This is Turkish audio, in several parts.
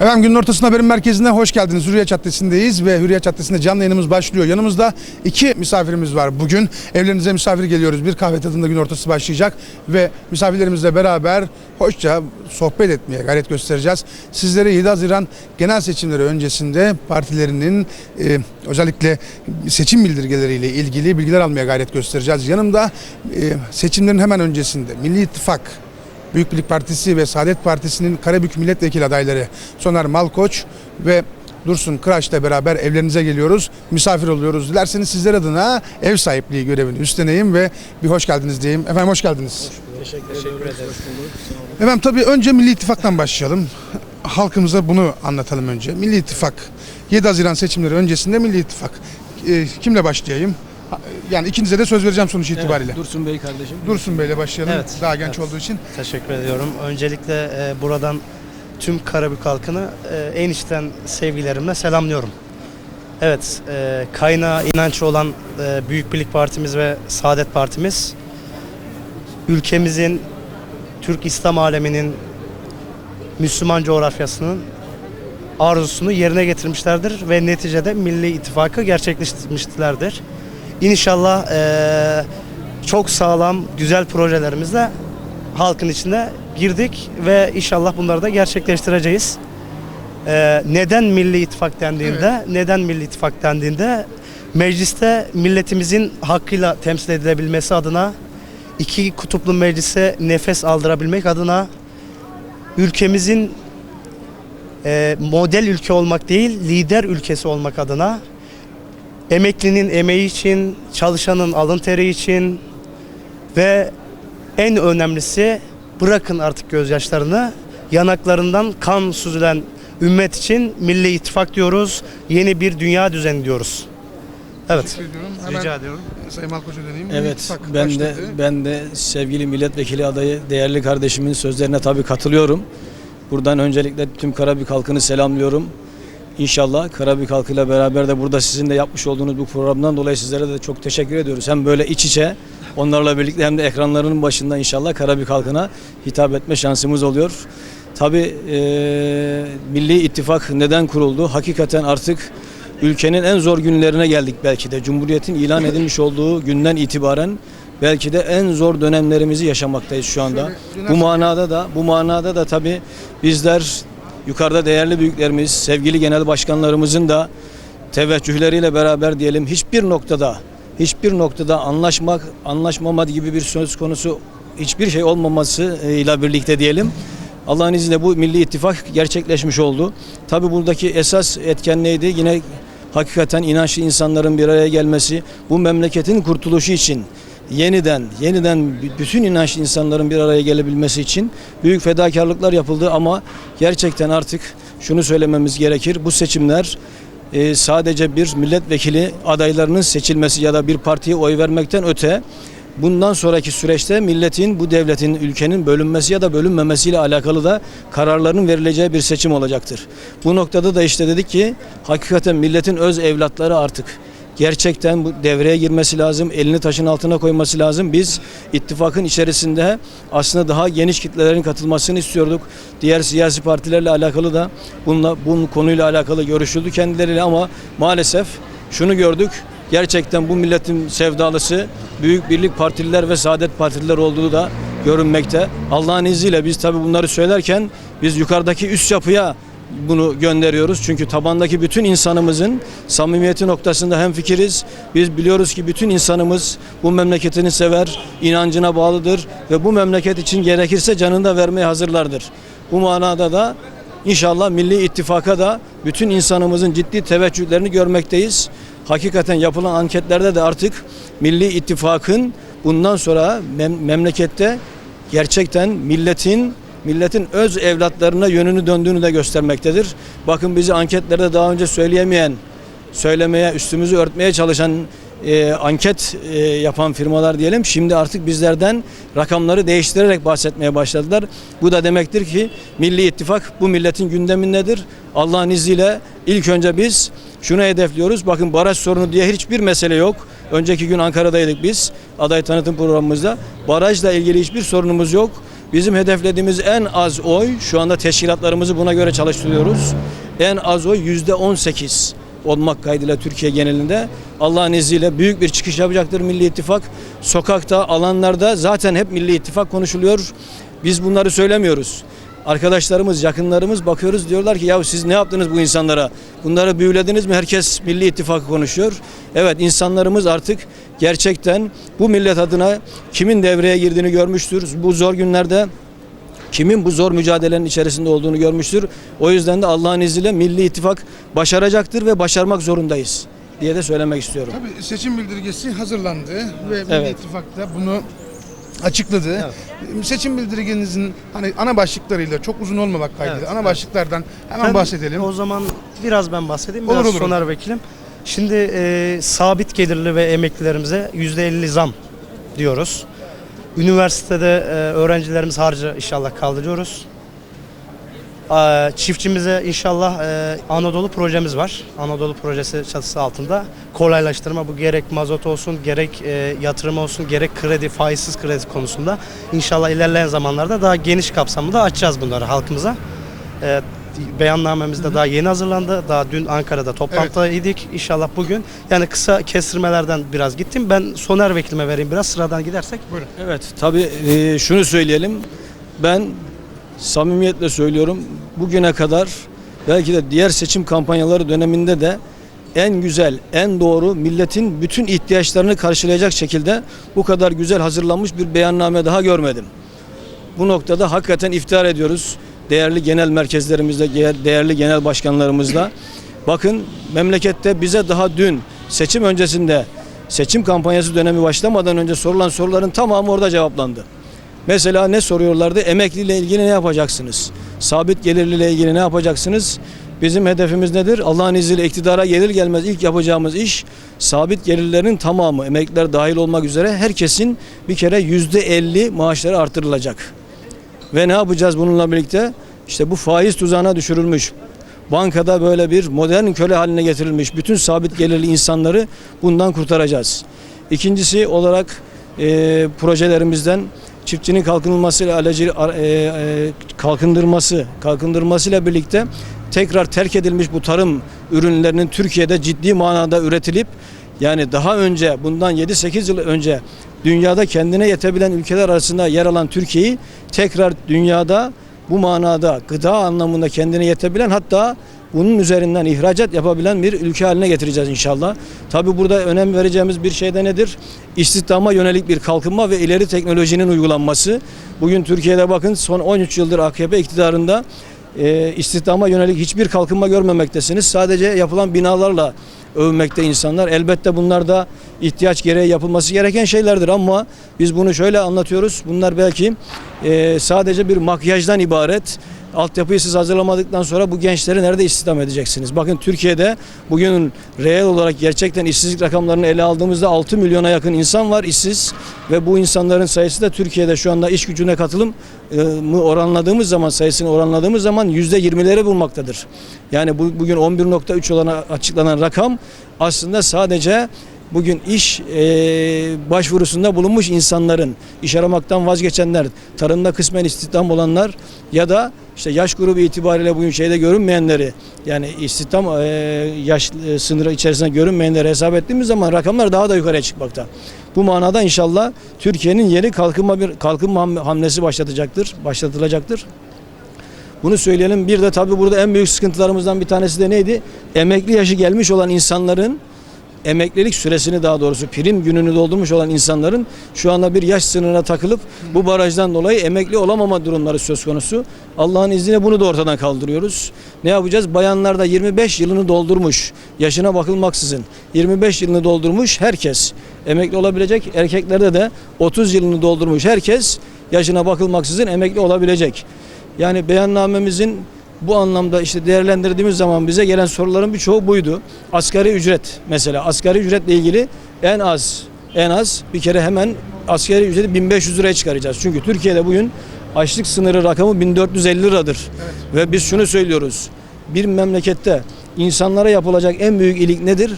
Efendim günün ortasında haberin merkezine hoş geldiniz. Hürriyet Caddesi'ndeyiz ve Hürriyet Caddesi'nde canlı yayınımız başlıyor. Yanımızda iki misafirimiz var bugün. Evlerinize misafir geliyoruz. Bir kahve tadında gün ortası başlayacak ve misafirlerimizle beraber hoşça sohbet etmeye gayret göstereceğiz. Sizlere 7 Haziran genel seçimleri öncesinde partilerinin e, özellikle seçim bildirgeleriyle ilgili bilgiler almaya gayret göstereceğiz. Yanımda e, seçimlerin hemen öncesinde Milli İttifak Büyük Birlik Partisi ve Saadet Partisi'nin Karabük Milletvekili adayları Soner Malkoç ve Dursun Kıraç'la beraber evlerinize geliyoruz. Misafir oluyoruz. Dilerseniz sizler adına ev sahipliği görevini üstleneyim ve bir hoş geldiniz diyeyim. Efendim hoş geldiniz. Teşekkür, ederim. Efendim tabii önce Milli İttifak'tan başlayalım. Halkımıza bunu anlatalım önce. Milli İttifak 7 Haziran seçimleri öncesinde Milli İttifak. Ee, kimle başlayayım? Yani ikinize de söz vereceğim sonuç itibariyle. Dursun Bey kardeşim. Dursun Bey'le başlayalım. Evet, Daha genç evet. olduğu için. Teşekkür ediyorum. Öncelikle e, buradan tüm Karabük halkını e, en içten sevgilerimle selamlıyorum. Evet, e, kaynağı inanç olan e, Büyük Birlik Partimiz ve Saadet Partimiz ülkemizin, Türk İslam aleminin, Müslüman coğrafyasının arzusunu yerine getirmişlerdir ve neticede Milli İttifakı gerçekleştirmişlerdir. İnşallah e, çok sağlam, güzel projelerimizle halkın içine girdik ve inşallah bunları da gerçekleştireceğiz. Ee, neden Milli İttifak dendiğinde, neden Milli İttifak dendiğinde mecliste milletimizin hakkıyla temsil edilebilmesi adına iki kutuplu meclise nefes aldırabilmek adına ülkemizin e, model ülke olmak değil, lider ülkesi olmak adına emeklinin emeği için, çalışanın alın teri için ve en önemlisi bırakın artık gözyaşlarını yanaklarından kan süzülen ümmet için Milli İttifak diyoruz. Yeni bir dünya düzeni diyoruz. Evet. Hemen Rica ediyorum. Sayın Malkoç'a döneyim. Evet, İttifak ben de başladı. ben de sevgili milletvekili adayı değerli kardeşimin sözlerine tabii katılıyorum. Buradan öncelikle tüm Karabük halkını selamlıyorum. İnşallah Karabük halkıyla beraber de burada sizin de yapmış olduğunuz bu programdan dolayı sizlere de çok teşekkür ediyoruz. Hem böyle iç içe onlarla birlikte hem de ekranlarının başında inşallah Karabük halkına hitap etme şansımız oluyor. Tabii eee, Milli İttifak neden kuruldu? Hakikaten artık ülkenin en zor günlerine geldik belki de. Cumhuriyetin ilan edilmiş olduğu günden itibaren belki de en zor dönemlerimizi yaşamaktayız şu anda. Bu manada da bu manada da tabii bizler yukarıda değerli büyüklerimiz, sevgili genel başkanlarımızın da teveccühleriyle beraber diyelim hiçbir noktada hiçbir noktada anlaşmak, anlaşmama gibi bir söz konusu hiçbir şey olmaması ile birlikte diyelim. Allah'ın izniyle bu Milli İttifak gerçekleşmiş oldu. Tabii buradaki esas etken neydi? Yine hakikaten inançlı insanların bir araya gelmesi, bu memleketin kurtuluşu için yeniden yeniden bütün inançlı insanların bir araya gelebilmesi için büyük fedakarlıklar yapıldı ama gerçekten artık şunu söylememiz gerekir. Bu seçimler e, sadece bir milletvekili adaylarının seçilmesi ya da bir partiye oy vermekten öte bundan sonraki süreçte milletin, bu devletin, ülkenin bölünmesi ya da bölünmemesiyle alakalı da kararların verileceği bir seçim olacaktır. Bu noktada da işte dedik ki hakikaten milletin öz evlatları artık gerçekten bu devreye girmesi lazım. Elini taşın altına koyması lazım. Biz ittifakın içerisinde aslında daha geniş kitlelerin katılmasını istiyorduk. Diğer siyasi partilerle alakalı da bununla bunun konuyla alakalı görüşüldü kendileriyle ama maalesef şunu gördük. Gerçekten bu milletin sevdalısı Büyük Birlik Partililer ve Saadet Partililer olduğu da görünmekte. Allah'ın izniyle biz tabii bunları söylerken biz yukarıdaki üst yapıya bunu gönderiyoruz. Çünkü tabandaki bütün insanımızın samimiyeti noktasında hem fikiriz. Biz biliyoruz ki bütün insanımız bu memleketini sever, inancına bağlıdır ve bu memleket için gerekirse canını da vermeye hazırlardır. Bu manada da inşallah Milli İttifak'a da bütün insanımızın ciddi teveccühlerini görmekteyiz. Hakikaten yapılan anketlerde de artık Milli İttifak'ın bundan sonra mem- memlekette gerçekten milletin milletin öz evlatlarına yönünü döndüğünü de göstermektedir. Bakın bizi anketlerde daha önce söyleyemeyen, söylemeye, üstümüzü örtmeye çalışan e, anket e, yapan firmalar diyelim şimdi artık bizlerden rakamları değiştirerek bahsetmeye başladılar. Bu da demektir ki Milli İttifak bu milletin gündemindedir. Allah'ın izniyle ilk önce biz şunu hedefliyoruz. Bakın baraj sorunu diye hiçbir mesele yok. Önceki gün Ankara'daydık biz aday tanıtım programımızda. Barajla ilgili hiçbir sorunumuz yok. Bizim hedeflediğimiz en az oy, şu anda teşkilatlarımızı buna göre çalıştırıyoruz. En az oy yüzde 18 olmak kaydıyla Türkiye genelinde. Allah'ın izniyle büyük bir çıkış yapacaktır Milli İttifak. Sokakta, alanlarda zaten hep Milli İttifak konuşuluyor. Biz bunları söylemiyoruz. Arkadaşlarımız, yakınlarımız bakıyoruz diyorlar ki ya siz ne yaptınız bu insanlara? Bunları büyülediniz mi? Herkes Milli İttifakı konuşuyor. Evet insanlarımız artık gerçekten bu millet adına kimin devreye girdiğini görmüştür. Bu zor günlerde kimin bu zor mücadelenin içerisinde olduğunu görmüştür. O yüzden de Allah'ın izniyle Milli İttifak başaracaktır ve başarmak zorundayız diye de söylemek istiyorum. Tabii seçim bildirgesi hazırlandı ve Milli Evet. İttifak da bunu açıkladı. Seçim bildirgenizin hani ana başlıklarıyla çok uzun olmamak kaydıyla Evet, ana evet. başlıklardan hemen Ben bahsedelim. O zaman biraz ben bahsedeyim. Olur, Biraz olur. Soner Vekilim. Şimdi e, sabit gelirli ve emeklilerimize %50 zam diyoruz. Üniversitede e, öğrencilerimiz harcı inşallah kaldırıyoruz. E, çiftçimize inşallah e, Anadolu projemiz var. Anadolu projesi çatısı altında kolaylaştırma bu gerek mazot olsun, gerek e, yatırım olsun, gerek kredi, faizsiz kredi konusunda inşallah ilerleyen zamanlarda daha geniş kapsamda açacağız bunları halkımıza. E, beyannamemiz de daha yeni hazırlandı. Daha dün Ankara'da toplantıdaydık. İnşallah bugün yani kısa kestirmelerden biraz gittim. Ben Soner Vekilime vereyim biraz sıradan gidersek. Buyurun. Evet tabii şunu söyleyelim. Ben samimiyetle söylüyorum. Bugüne kadar belki de diğer seçim kampanyaları döneminde de en güzel, en doğru milletin bütün ihtiyaçlarını karşılayacak şekilde bu kadar güzel hazırlanmış bir beyanname daha görmedim. Bu noktada hakikaten iftihar ediyoruz. Değerli genel merkezlerimizde, değerli genel başkanlarımızla. Bakın memlekette bize daha dün seçim öncesinde seçim kampanyası dönemi başlamadan önce sorulan soruların tamamı orada cevaplandı. Mesela ne soruyorlardı? Emekliyle ilgili ne yapacaksınız? Sabit gelirliyle ilgili ne yapacaksınız? Bizim hedefimiz nedir? Allah'ın izniyle iktidara gelir gelmez ilk yapacağımız iş sabit gelirlerin tamamı, emekliler dahil olmak üzere herkesin bir kere yüzde elli maaşları artırılacak. Ve ne yapacağız bununla birlikte? İşte bu faiz tuzağına düşürülmüş. Bankada böyle bir modern köle haline getirilmiş bütün sabit gelirli insanları bundan kurtaracağız. İkincisi olarak e, projelerimizden çiftçinin kalkınılmasıyla alacı e, e, kalkındırması, kalkındırmasıyla birlikte tekrar terk edilmiş bu tarım ürünlerinin Türkiye'de ciddi manada üretilip yani daha önce bundan 7-8 yıl önce dünyada kendine yetebilen ülkeler arasında yer alan Türkiye'yi tekrar dünyada bu manada gıda anlamında kendine yetebilen hatta bunun üzerinden ihracat yapabilen bir ülke haline getireceğiz inşallah. Tabi burada önem vereceğimiz bir şey de nedir? İstihdama yönelik bir kalkınma ve ileri teknolojinin uygulanması. Bugün Türkiye'de bakın son 13 yıldır AKP iktidarında e, istihdama yönelik hiçbir kalkınma görmemektesiniz. Sadece yapılan binalarla övmekte insanlar. Elbette bunlar da ihtiyaç gereği yapılması gereken şeylerdir ama biz bunu şöyle anlatıyoruz. Bunlar belki e, sadece bir makyajdan ibaret. Altyapıyı siz hazırlamadıktan sonra bu gençleri nerede istihdam edeceksiniz? Bakın Türkiye'de bugün reel olarak gerçekten işsizlik rakamlarını ele aldığımızda 6 milyona yakın insan var işsiz ve bu insanların sayısı da Türkiye'de şu anda iş gücüne katılım e, mı oranladığımız zaman sayısını oranladığımız zaman yüzde 20'leri bulmaktadır. Yani bu, bugün 11.3 olan açıklanan rakam aslında sadece bugün iş e, başvurusunda bulunmuş insanların, iş aramaktan vazgeçenler, tarımda kısmen istihdam olanlar ya da işte yaş grubu itibariyle bugün şeyde görünmeyenleri yani istihdam e, yaş e, sınırı içerisinde görünmeyenleri hesap ettiğimiz zaman rakamlar daha da yukarıya çıkmakta. Bu manada inşallah Türkiye'nin yeni kalkınma bir kalkınma ham- hamlesi başlatacaktır, başlatılacaktır. Bunu söyleyelim. Bir de tabii burada en büyük sıkıntılarımızdan bir tanesi de neydi? Emekli yaşı gelmiş olan insanların emeklilik süresini daha doğrusu prim gününü doldurmuş olan insanların şu anda bir yaş sınırına takılıp bu barajdan dolayı emekli olamama durumları söz konusu. Allah'ın izniyle bunu da ortadan kaldırıyoruz. Ne yapacağız? Bayanlar da 25 yılını doldurmuş, yaşına bakılmaksızın 25 yılını doldurmuş herkes emekli olabilecek. Erkeklerde de 30 yılını doldurmuş herkes yaşına bakılmaksızın emekli olabilecek. Yani beyannamemizin bu anlamda işte değerlendirdiğimiz zaman bize gelen soruların birçoğu buydu. Asgari ücret mesela asgari ücretle ilgili en az en az bir kere hemen asgari ücreti 1500 liraya çıkaracağız. Çünkü Türkiye'de bugün açlık sınırı rakamı 1450 liradır. Ve biz şunu söylüyoruz. Bir memlekette insanlara yapılacak en büyük iyilik nedir?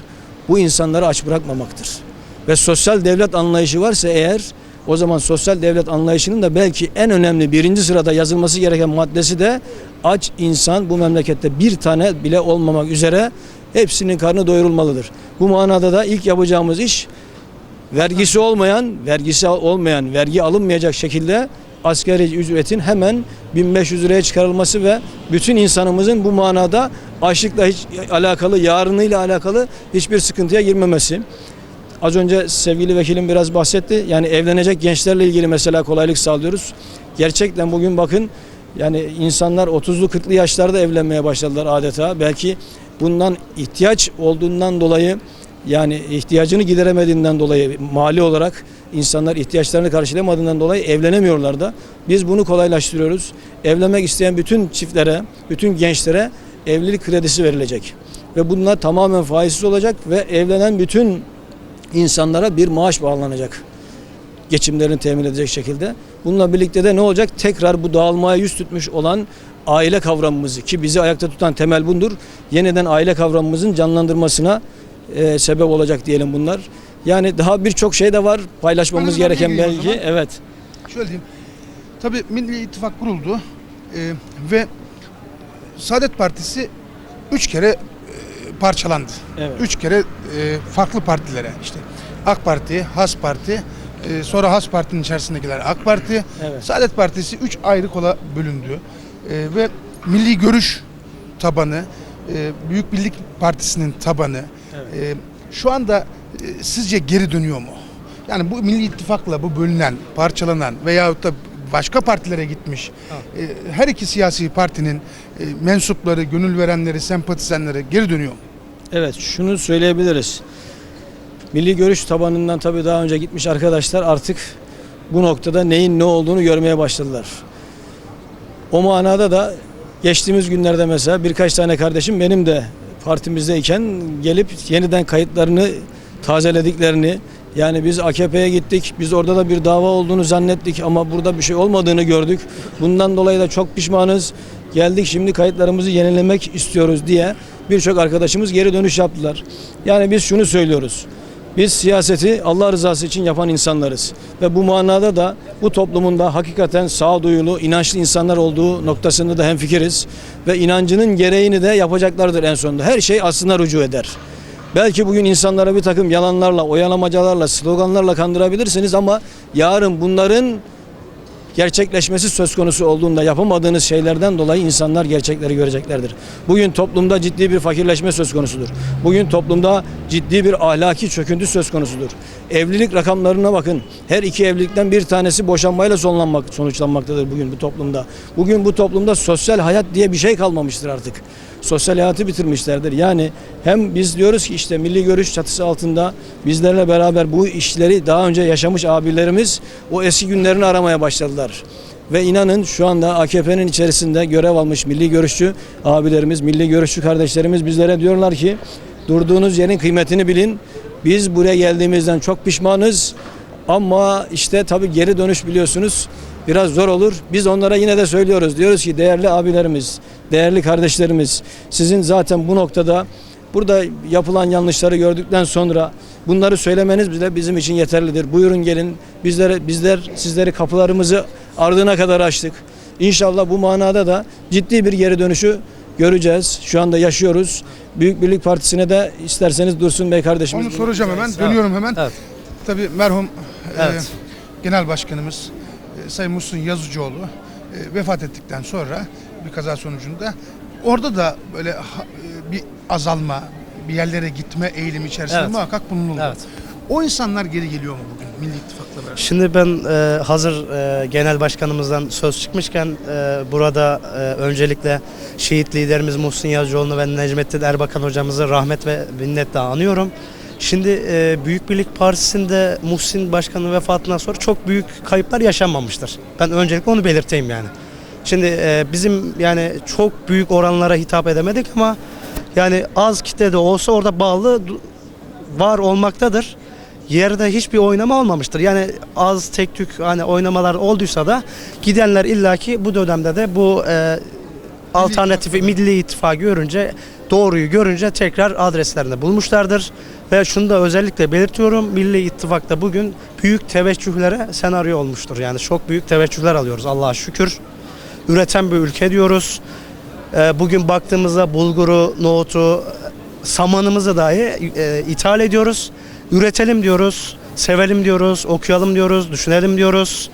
Bu insanları aç bırakmamaktır. Ve sosyal devlet anlayışı varsa eğer O zaman sosyal devlet anlayışının da belki en önemli birinci sırada yazılması gereken maddesi de aç insan bu memlekette bir tane bile olmamak üzere hepsinin karnı doyurulmalıdır. Bu manada da ilk yapacağımız iş vergisi olmayan, vergisi olmayan, vergi alınmayacak şekilde asgari ücretin hemen 1500 liraya çıkarılması ve bütün insanımızın bu manada açlıkla hiç alakalı, yarınıyla alakalı hiçbir sıkıntıya girmemesi. Az önce sevgili vekilim biraz bahsetti. Yani evlenecek gençlerle ilgili mesela kolaylık sağlıyoruz. Gerçekten bugün bakın yani insanlar 30'lu 40'lı yaşlarda evlenmeye başladılar adeta. Belki bundan ihtiyaç olduğundan dolayı yani ihtiyacını gideremediğinden dolayı mali olarak insanlar ihtiyaçlarını karşılayamadığından dolayı evlenemiyorlar da. Biz bunu kolaylaştırıyoruz. Evlenmek isteyen bütün çiftlere, bütün gençlere evlilik kredisi verilecek. Ve bunlar tamamen faizsiz olacak ve evlenen bütün insanlara bir maaş bağlanacak. Geçimlerini temin edecek şekilde. Bununla birlikte de ne olacak? Tekrar bu dağılmaya yüz tutmuş olan aile kavramımızı ki bizi ayakta tutan temel bundur. Yeniden aile kavramımızın canlandırmasına e, sebep olacak diyelim bunlar. Yani daha birçok şey de var paylaşmamız hemen gereken belki. Evet. Şöyle diyeyim. Tabii Milli İttifak kuruldu e, ve Saadet Partisi üç kere e, parçalandı. Evet. Üç kere e, farklı partilere işte AK Parti, Has Parti, e, sonra Has Parti'nin içerisindekiler AK Parti, Evet. Saadet Partisi üç ayrı kola bölündü E, ve Milli Görüş tabanı, e, Büyük Birlik Partisi'nin tabanı e, şu anda e, sizce geri dönüyor mu? Yani bu Milli İttifak'la bu bölünen, parçalanan veyahut da başka partilere gitmiş e, her iki siyasi partinin e, mensupları, gönül verenleri, sempatizanları geri dönüyor mu? Evet şunu söyleyebiliriz. Milli görüş tabanından tabii daha önce gitmiş arkadaşlar artık bu noktada neyin ne olduğunu görmeye başladılar. O manada da geçtiğimiz günlerde mesela birkaç tane kardeşim benim de partimizdeyken gelip yeniden kayıtlarını tazelediklerini yani biz AKP'ye gittik. Biz orada da bir dava olduğunu zannettik ama burada bir şey olmadığını gördük. Bundan dolayı da çok pişmanız. Geldik şimdi kayıtlarımızı yenilemek istiyoruz diye birçok arkadaşımız geri dönüş yaptılar. Yani biz şunu söylüyoruz. Biz siyaseti Allah rızası için yapan insanlarız. Ve bu manada da bu toplumun da hakikaten sağduyulu, inançlı insanlar olduğu noktasında da hemfikiriz. Ve inancının gereğini de yapacaklardır en sonunda. Her şey aslına rücu eder. Belki bugün insanlara bir takım yalanlarla, oyalamacalarla, sloganlarla kandırabilirsiniz ama yarın bunların gerçekleşmesi söz konusu olduğunda yapamadığınız şeylerden dolayı insanlar gerçekleri göreceklerdir. Bugün toplumda ciddi bir fakirleşme söz konusudur. Bugün toplumda ciddi bir ahlaki çöküntü söz konusudur. Evlilik rakamlarına bakın. Her iki evlilikten bir tanesi boşanmayla sonlanmak, sonuçlanmaktadır bugün bu toplumda. Bugün bu toplumda sosyal hayat diye bir şey kalmamıştır artık. Sosyal hayatı bitirmişlerdir. Yani hem biz diyoruz ki işte milli görüş çatısı altında bizlerle beraber bu işleri daha önce yaşamış abilerimiz o eski günlerini aramaya başladılar. Ve inanın şu anda AKP'nin içerisinde görev almış milli görüşçü abilerimiz, milli görüşçü kardeşlerimiz bizlere diyorlar ki durduğunuz yerin kıymetini bilin. Biz buraya geldiğimizden çok pişmanız. Ama işte tabii geri dönüş biliyorsunuz biraz zor olur. Biz onlara yine de söylüyoruz. Diyoruz ki değerli abilerimiz, değerli kardeşlerimiz sizin zaten bu noktada burada yapılan yanlışları gördükten sonra bunları söylemeniz bile bizim için yeterlidir. Buyurun gelin. Bizlere bizler sizleri kapılarımızı ardına kadar açtık. İnşallah bu manada da ciddi bir geri dönüşü göreceğiz. Şu anda yaşıyoruz. Büyük Birlik Partisi'ne de isterseniz Dursun Bey kardeşimiz. Onu soracağım hemen. Dönüyorum hemen. Evet. Tabii merhum Evet. e, Genel Başkanımız e, Sayın Muhsin Yazıcıoğlu e, vefat ettikten sonra bir kaza sonucunda orada da böyle ha- e, bir azalma, bir yerlere gitme eğilimi içerisinde Evet. muhakkak bulunuldu. Evet. O insanlar geri geliyor mu bugün Milli İttifak'la beraber? Şimdi ben e, hazır e, genel başkanımızdan söz çıkmışken e, burada e, öncelikle şehit liderimiz Muhsin Yazıcıoğlu'nu ve Necmettin Erbakan hocamızı rahmet ve minnetle anıyorum. Şimdi e, Büyük Birlik Partisi'nde Muhsin Başkan'ın vefatından sonra çok büyük kayıplar yaşanmamıştır. Ben öncelikle onu belirteyim yani. Şimdi e, bizim yani çok büyük oranlara hitap edemedik ama yani az kitle de olsa orada bağlı var olmaktadır. Yerde hiçbir oynama olmamıştır. Yani az tek tük hani oynamalar olduysa da gidenler illaki bu dönemde de bu e, alternatifi Milli İttifakı görünce doğruyu görünce tekrar adreslerini bulmuşlardır. Ve şunu da özellikle belirtiyorum. Milli İttifak'ta bugün büyük teveccühlere senaryo olmuştur. Yani çok büyük teveccühler alıyoruz Allah'a şükür. Üreten bir ülke diyoruz. Ee, Bugün baktığımızda bulguru, nohutu, samanımızı dahi e, ithal ediyoruz. Üretelim diyoruz, sevelim diyoruz, okuyalım diyoruz, düşünelim diyoruz.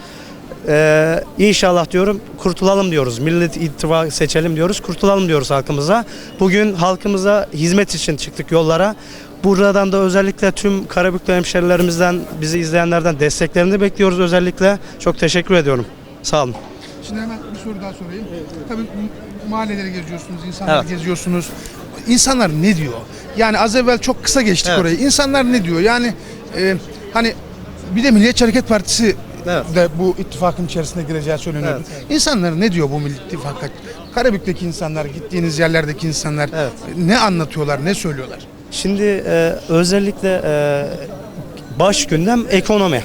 Ee, inşallah diyorum kurtulalım diyoruz. Millet İttifakı seçelim diyoruz. Kurtulalım diyoruz halkımıza. Bugün halkımıza hizmet için çıktık yollara. Buradan da özellikle tüm Karabüklü hemşerilerimizden, bizi izleyenlerden desteklerini bekliyoruz özellikle. Çok teşekkür ediyorum. Sağ olun. Şimdi hemen bir soru daha sorayım. Tabii m- mahalleleri geziyorsunuz, insanları Evet. geziyorsunuz. İnsanlar ne diyor? Yani az evvel çok kısa geçtik Evet. orayı. İnsanlar ne diyor? Yani e, hani bir de Milliyetçi Hareket Partisi Evet. de bu ittifakın içerisine gireceği söyleniyor. İnsanlar ne diyor bu Milli İttifak'a? Karabük'teki insanlar, gittiğiniz yerlerdeki insanlar Evet. ne anlatıyorlar, ne söylüyorlar? Şimdi e, özellikle e, baş gündem ekonomi.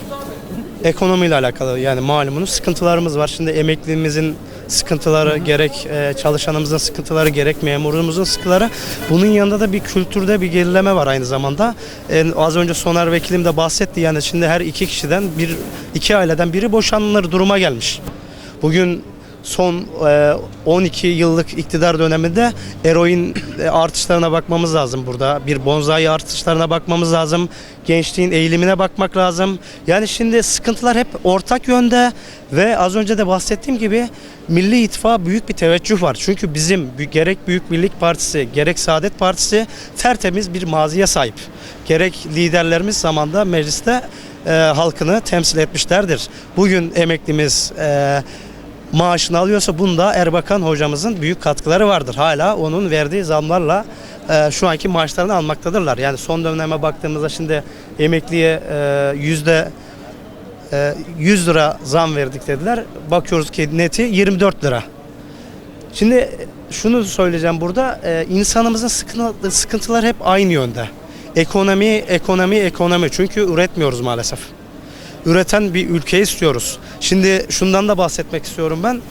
Ekonomiyle alakalı yani malumunuz sıkıntılarımız var. Şimdi emekliliğimizin sıkıntıları gerek e, çalışanımızın sıkıntıları gerek memurumuzun sıkıntıları. Bunun yanında da bir kültürde bir gerileme var aynı zamanda. E, az önce Soner Vekilim de bahsetti yani şimdi her iki kişiden bir iki aileden biri boşanılır duruma gelmiş. Bugün son e, 12 yıllık iktidar döneminde eroin e, artışlarına bakmamız lazım burada. Bir bonzai artışlarına bakmamız lazım. Gençliğin eğilimine bakmak lazım. Yani şimdi sıkıntılar hep ortak yönde ve az önce de bahsettiğim gibi Milli İttifak'a büyük bir teveccüh var. Çünkü bizim gerek Büyük Birlik Partisi gerek Saadet Partisi tertemiz bir maziye sahip. Gerek liderlerimiz zamanda mecliste e, halkını temsil etmişlerdir. Bugün emeklimiz e, maaşını alıyorsa bunda Erbakan hocamızın büyük katkıları vardır. Hala onun verdiği zamlarla e, şu anki maaşlarını almaktadırlar. Yani son döneme baktığımızda şimdi emekliye e, yüzde e, 100 lira zam verdik dediler. Bakıyoruz ki neti 24 lira. Şimdi şunu söyleyeceğim burada. e, insanımızın sıkıntı, sıkıntılar hep aynı yönde. Ekonomi, ekonomi, ekonomi. Çünkü üretmiyoruz maalesef üreten bir ülke istiyoruz. Şimdi şundan da bahsetmek istiyorum ben.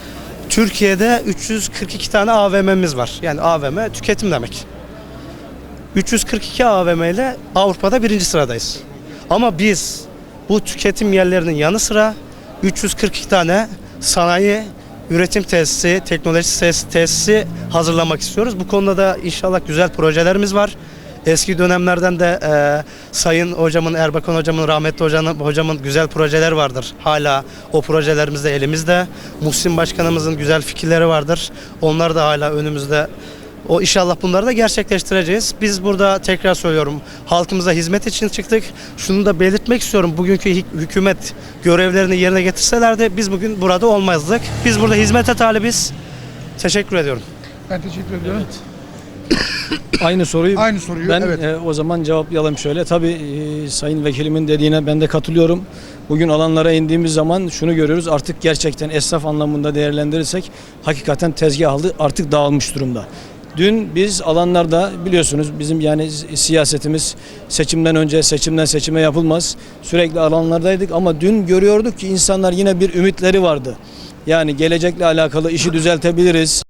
Türkiye'de 342 tane AVM'miz var. Yani AVM tüketim demek. 342 AVM ile Avrupa'da birinci sıradayız. Ama biz bu tüketim yerlerinin yanı sıra 342 tane sanayi üretim tesisi, teknoloji tes- tesisi hazırlamak istiyoruz. Bu konuda da inşallah güzel projelerimiz var. Eski dönemlerden de e, Sayın hocamın, Erbakan hocamın, rahmetli hocamın, hocamın güzel projeler vardır. Hala o projelerimiz de elimizde. Muhsin Başkanımızın güzel fikirleri vardır. Onlar da hala önümüzde. O inşallah bunları da gerçekleştireceğiz. Biz burada tekrar söylüyorum halkımıza hizmet için çıktık. Şunu da belirtmek istiyorum. Bugünkü hük- hükümet görevlerini yerine getirselerdi biz bugün burada olmazdık. Biz burada hizmete talibiz. Teşekkür ediyorum. Ben teşekkür ediyorum. Aynı soruyu Aynı soruyu, ben evet. e, o zaman cevaplayalım şöyle. Tabii e, Sayın Vekilimin dediğine ben de katılıyorum. Bugün alanlara indiğimiz zaman şunu görüyoruz. Artık gerçekten esnaf anlamında değerlendirirsek hakikaten tezgah aldı artık dağılmış durumda. Dün biz alanlarda biliyorsunuz bizim yani siyasetimiz seçimden önce seçimden seçime yapılmaz. Sürekli alanlardaydık ama dün görüyorduk ki insanlar yine bir ümitleri vardı. Yani gelecekle alakalı işi düzeltebiliriz.